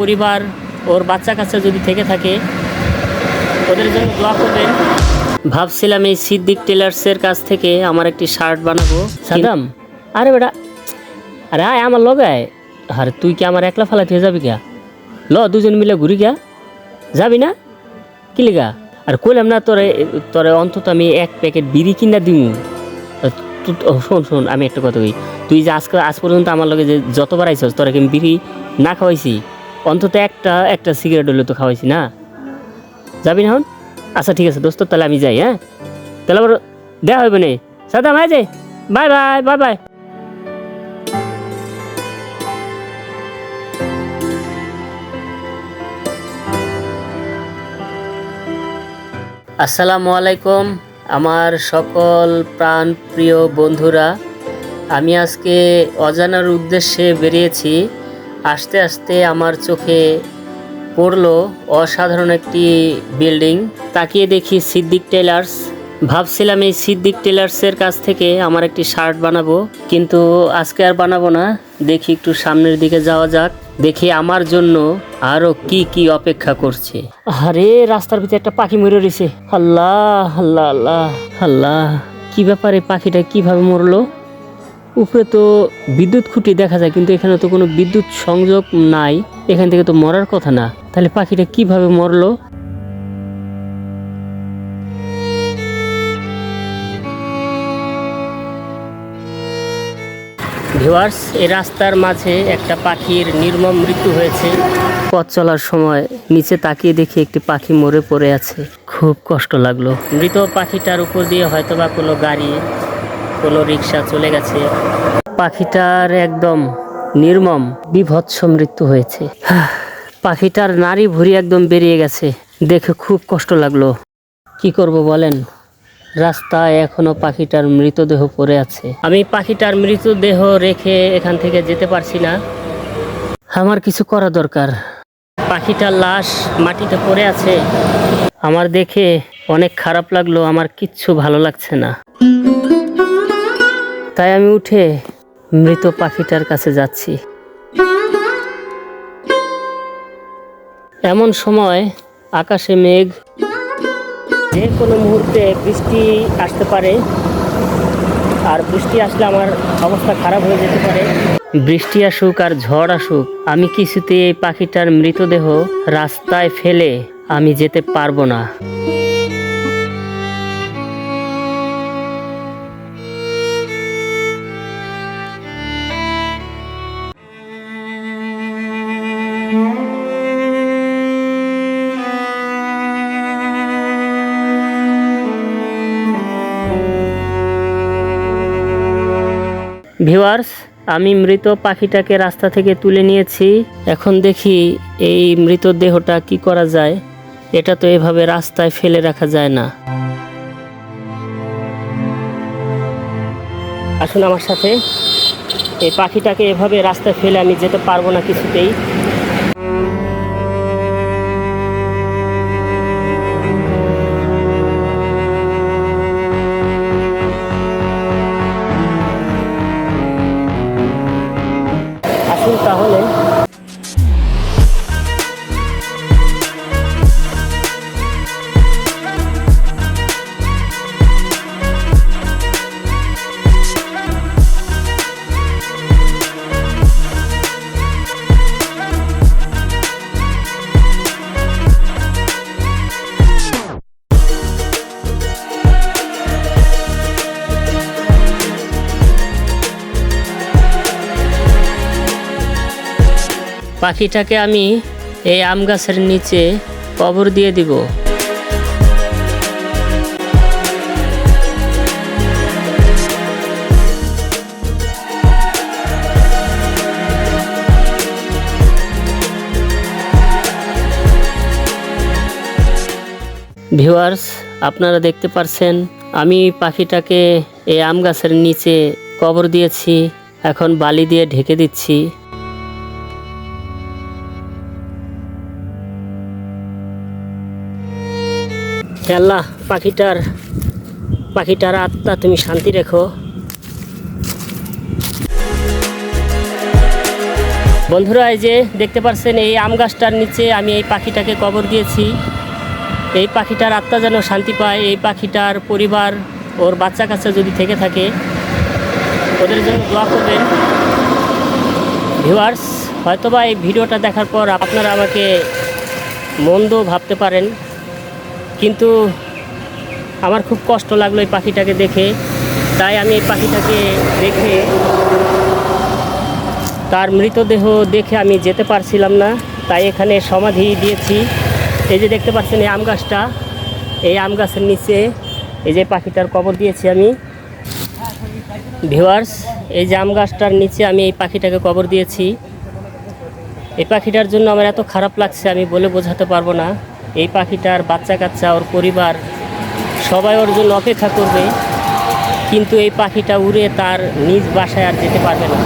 পরিবার ওর বাচ্চা কাচ্চা যদি থেকে থাকে ওদের জন্য দোয়া করবেন। ভাবছিলাম এই সিদ্দিক টেলার্সের কাছ থেকে আমার একটি শার্ট বানাবো। সাদাম আরে বেটা আরে আয় আমার লগে আয়। আরে তুই কি আমার একলা ফালা থেকে যাবি গা? ল দুজন মিলে ঘুরি গা। যাবি না? কি লিগা? আর কইলাম না তোরে তোরে অন্তত আমি এক প্যাকেট বিড়ি কিনা দিমু। শোন শোন আমি একটা কথা কই। তুই যে আজকে আজ পর্যন্ত আমার লগে যে যতবার আইসস তোরা কি আমি বিড়ি না খাওয়াইছি? অন্তত একটা একটা সিগারেট হলে তো খাওয়াইছি না। যাবি না হন আচ্ছা ঠিক আছে দোস্ত, তাহলে আমি যাই হ্যাঁ? তাহলে আবার দেওয়া হবে না। সাদা ভাই যাই বাই বাই বাই বাই। আসসালামু আলাইকুম, আমার সকল প্রাণপ্রিয় বন্ধুরা। আমি আজকে অজানার উদ্দেশ্যে বেরিয়েছি। আস্তে আস্তে আমার চোখে পড়ল অসাধারণ একটি বিল্ডিং। তাকিয়ে দেখি সিদ্দিক টেলার্স ভাবছিলাম এই সিদ্দিক টেলার্সের কাছ থেকে আমার একটি শার্ট বানাবো, কিন্তু আজকে আর বানাবো না। দেখি একটু সামনের দিকে যাওয়া যাক। দেখি আমার জন্য আরও কি কি অপেক্ষা করছে। আরে, রাস্তার ভিতরে একটা পাখি মরে রয়েছে। আল্লাহ আল্লাহ আল্লাহ আল্লাহ। কি ব্যাপারে পাখিটা কীভাবে মরলো? উপরে তো বিদ্যুৎ খুঁটি দেখা যায়, কিন্তু এখানে তো কোনো বিদ্যুৎ সংযোগ নাই। এখান থেকে তো মরার কথা না। তাহলে পাখিটা কীভাবে মরলো? ভিওয়ার্স এই রাস্তার মাঝে একটা পাখির নির্মম মৃত্যু হয়েছে। পথ চলার সময় নিচে তাকিয়ে দেখি একটি পাখি মরে পড়ে আছে। খুব কষ্ট লাগল। মৃত পাখিটার উপর দিয়ে হয়তো বা কোনো গাড়ি কোনো রিক্সা চলে গেছে। পাখিটার একদম নির্মম বিভৎস মৃত্যু হয়েছে। পাখিটার নারী ভুঁড়ি একদম বেরিয়ে গেছে। দেখে খুব কষ্ট লাগল। কি করব বলেন? রাস্তায় এখনও পাখিটার মৃতদেহ পড়ে আছে। আমি পাখিটার মৃতদেহ রেখে এখান থেকে যেতে পারছি না। আমার কিছু করা দরকার। পাখিটার লাশ মাটিতে পড়ে আছে। আমার দেখে অনেক খারাপ লাগল। আমার কিচ্ছু ভালো লাগছে না। তাই আমি উঠে মৃত পাখিটার কাছে যাচ্ছি। এমন সময় আকাশে মেঘ, যে কোনো মুহূর্তে বৃষ্টি আসতে পারে, আর বৃষ্টি আসলে আমার অবস্থা খারাপ হয়ে যেতে পারে। বৃষ্টি আসুক আর ঝড় আসুক, আমি কিছুতে এই পাখিটার মৃতদেহ রাস্তায় ফেলে আমি যেতে পারব না। ভিউয়ার্স, আমি মৃত পাখিটাকে রাস্তা থেকে তুলে নিয়েছি। এখন দেখি এই মৃত দেহটা কি করা যায়। এটা তো এভাবে রাস্তায় ফেলে রাখা যায় না। আসুন আমার সাথে। এই পাখিটাকে এভাবে রাস্তায় ফেলে আমি যেতে পারব না কিছুতেই। তাহলে পাখিটাকে আমি এই আম গাছের নিচে কবর দিয়ে দিব। ভিউয়ার্স, আপনারা দেখতে পারছেন, আমি পাখিটাকে এই আম গাছের নিচে কবর দিয়েছি, এখন বালি দিয়ে ঢেকে দিচ্ছি। আল্লাহ, পাখিটার পাখিটার আত্মা তুমি শান্তি রেখো। বন্ধুরা, এই যে দেখতে পাচ্ছেন এই আম গাছটার নিচে আমি এই পাখিটাকে কবর দিয়েছি। এই পাখিটার আত্মা যেন শান্তি পায়, এই পাখিটার পরিবার ওর বাচ্চা কাচ্চা যদি থেকে থাকে, ওদের জন্য দোয়া করবেন। ভিউয়ার্স, হয়তোবা এই ভিডিওটা দেখার পর আপনারা আমাকে মন্দ ভাবতে পারেন। কিন্তু আমার খুব কষ্ট লাগল এই পাখিটাকে দেখে। তাই আমি এই পাখিটাকে দেখে তার মৃতদেহ দেখে আমি যেতে পারছিলাম না। তাই এখানে সমাধি দিয়েছি। এই যে দেখতে পাচ্ছেন এই আম গাছটা, এই আম গাছের নিচে এই যে পাখিটার কবর দিয়েছি আমি। ভিওয়ার্স এই যে আম গাছটার নিচে আমি এই পাখিটাকে কবর দিয়েছি। এই পাখিটার জন্য আমার এত খারাপ লাগছে, আমি বলে বোঝাতে পারব না। এই পাখিটার বাচ্চা কাচ্চা ওর পরিবার, সবাই ওর জন্য অপেক্ষা করবে। কিন্তু এই পাখিটা উড়ে তার নিজ বাসায় আর যেতে পারবে না।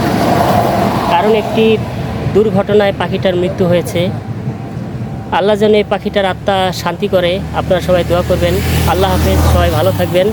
কারণ একটি দুর্ঘটনায় পাখিটার মৃত্যু হয়েছে। আল্লাহ যেন এই পাখিটার আত্মা শান্তি করে। আপনারা সবাই দোয়া করবেন। আল্লাহ হাফেজ। সবাই ভালো থাকবেন।